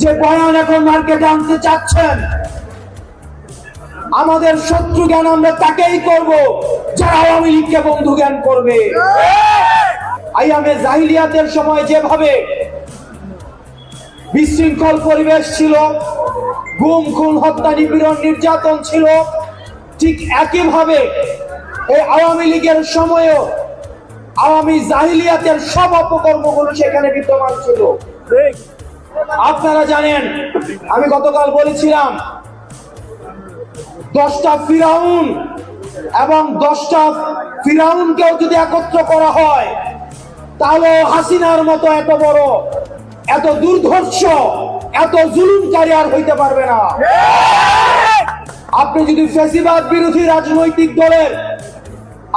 যে বয়ান এখন মার্কেটে আনতে চাচ্ছেন আমাদের শত্রু জ্ঞান আমরা তাকেই করব যারা আওয়ামী লীগকে বন্ধু জ্ঞান করবে। আইয়ামে জাহিলিয়াতের সময় যেভাবে বিশৃঙ্খল পরিবেশ ছিল গুম খুন হত্যা নিপীড়ন নির্যাতন ছিল ঠিক একইভাবে এই আওয়ামী লীগের সময়ও আওয়ামী জাহিলিয়াতের সব অপকর্মগুলো সেখানে বিদ্যমান ছিল। আপনারা জানেন, আমি গতকাল বলেছিলাম, দশটা ফিরাউন এবং দশটা ফিরাউনকেও যদি একত্র করা হয়, তাহলে হাসিনার মতো এত বড়, এত দুর্ধর্ষ, এত জুলুমকারী আর হইতে পারবে না। আপনি যদি ফেসিবাদ বিরোধী রাজনৈতিক দলের,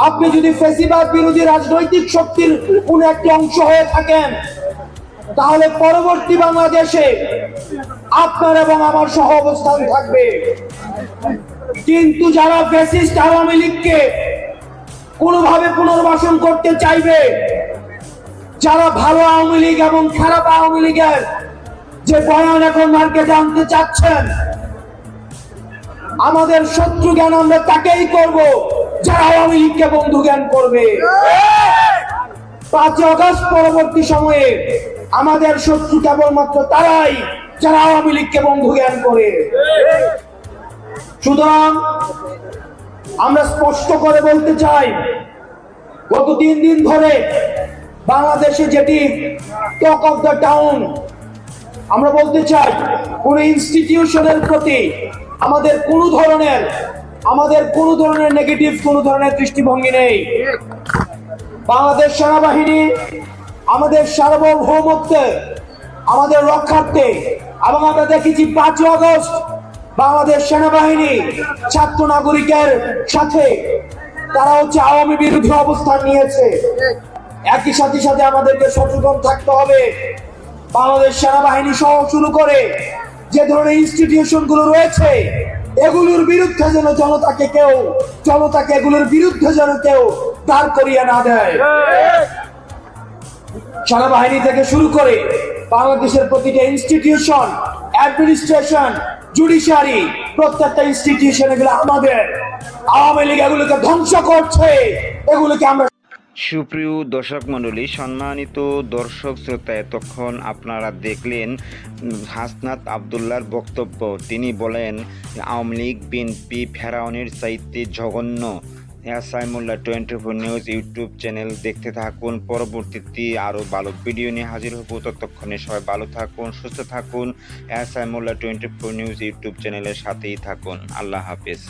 আপনি যদি ফেসিবাদ বিরোধী রাজনৈতিক শক্তির কোন একটি অংশ হয়ে থাকেন তাহলে পরবর্তী বাংলাদেশে আপনার এবং আমার সহ অবস্থান থাকবে। কিন্তু যারা ফ্যাসিস্ট আওয়ামী লীগকে কোনোভাবে পুনর্বাসন করতে চাইবে, যারা ভালো আওয়ামী লীগ এবং খারাপ আওয়ামী লীগের যে বয়ান এখন মার্কেটে আনতে চাচ্ছেন, আমাদের শত্রু জ্ঞান আমরা তাকেই করব যারা আওয়ামী লীগকে বন্ধু জ্ঞান করবে। পাঁচ আগস্ট পরবর্তী সময়ে আমাদের শত্রু কেবলমাত্র তারাই যারা আওয়ামী লীগকে বন্ধু জ্ঞান করে। সুতরাং আমরা স্পষ্ট করে বলতে চাই, গত তিন দিন ধরে বাংলাদেশে যেটি টক অফ দ্য টাউন আমরা বলতে চাই, কোন ইনস্টিটিউশনের প্রতি আমাদের কোনো ধরনের, আমাদের কোনো ধরনের নেগেটিভ কোনো ধরনের দৃষ্টিভঙ্গি নেই। বাংলাদেশ সেনাবাহিনী আমাদের সার্বভৌমত্বে, আমাদের রক্ষার্থে, এবং আমরা দেখেছি পাঁচই আগস্ট বাংলাদেশ সেনাবাহিনী ছাত্র নাগরিকের সাথে তারা হচ্ছে আওয়ামী বিরোধী অবস্থান নিয়েছে। একই সাথে সাথে আমাদেরকে সচেতন থাকতে হবে। বাংলাদেশ সেনাবাহিনী সহ শুরু করে যে ধরনের ইনস্টিটিউশনগুলো রয়েছে, এগুলোর বিরুদ্ধে যেন জনতাকে কেউ, জনতাকে এগুলোর বিরুদ্ধে যেন কেউ দাঁড় করিয়ে না দেয়। সেনাবাহিনী থেকে শুরু করে বাংলাদেশের প্রতিটা ইনস্টিটিউশন অ্যাডমিনিস্ট্রেশন জুডিশিয়ারি প্রত্যেকটা ইনস্টিটিউশন এগুলো আমাদের। আওয়ামী লীগ এগুলোকে ধ্বংস করছে। এগুলোকে আমরা সুপ্রিয় দর্শক মণ্ডলী, সম্মানিত দর্শক শ্রোতা, এতক্ষণ আপনারা দেখলেন হাসনাত আবদুল্লার বক্তব্য। তিনি বলেন, আওয়ামী লীগ, বিএনপি, ফেরাউনের চাইতে জঘন্য। এসআইমুল্লাহ twenty four news YouTube channel দেখতে থাকুন। পরবর্তীতে আরও ভালো ভিডিও নিয়ে হাজির হব। ততক্ষণে সবাই ভালো থাকুন, সুস্থ থাকুন। হ্যাঁ Saimulla twenty four news YouTube চ্যানেলের সাথেই থাকুন। আল্লাহ হাফেজ।